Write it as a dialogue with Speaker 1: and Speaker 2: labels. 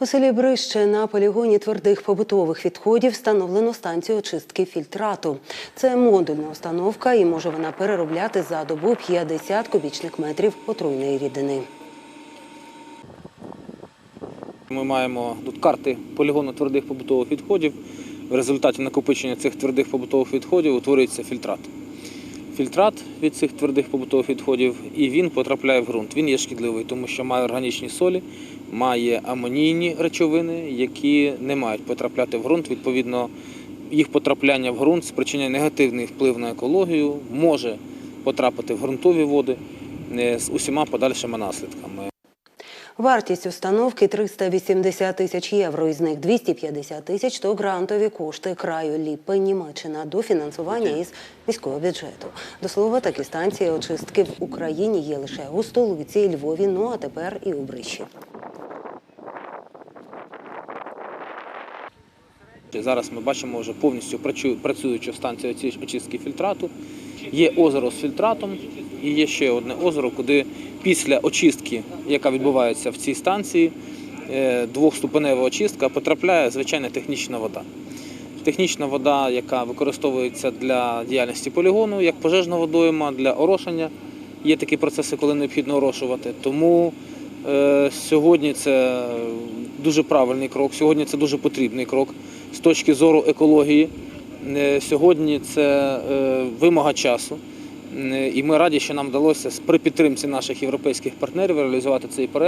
Speaker 1: У селі Брище на полігоні твердих побутових відходів встановлено станцію очистки фільтрату. Це модульна установка і може вона переробляти за добу 50 кубічних метрів отруйної рідини.
Speaker 2: Ми маємо тут карти полігону твердих побутових відходів. В результаті накопичення цих твердих побутових відходів утворюється фільтрат. Фільтрат від цих твердих побутових відходів і він потрапляє в ґрунт. Він є шкідливий, тому що має органічні солі, має амонійні речовини, які не мають потрапляти в ґрунт. Відповідно, їх потрапляння в ґрунт спричиняє негативний вплив на екологію, може потрапити в ґрунтові води е, з усіма подальшими наслідками.
Speaker 1: Вартість установки 380 тисяч євро, із них 250 тисяч – то грантові кошти краю Ліпи, Німеччина, до фінансування із міського бюджету. До слова, такі станції очистки в Україні є лише у столиці, Львові, ну а тепер і у Брищі.
Speaker 2: Зараз ми бачимо вже повністю працю- працюючу станцію очистки фільтрату. Є озеро з фільтратом і є ще одне озеро, куди після очистки, яка відбувається в цій станції, е, двохступенева очистка, потрапляє звичайна технічна вода. Технічна вода, яка використовується для діяльності полігону, як пожежна водойма для орошення. Є такі процеси, коли необхідно орошувати. Тому е, сьогодні це дуже правильний крок, сьогодні це дуже потрібний крок з точки зору екології. Е, Сьогодні це е, вимога часу. Е, І ми раді, що нам вдалося при підтримці наших європейських партнерів реалізувати цей проект.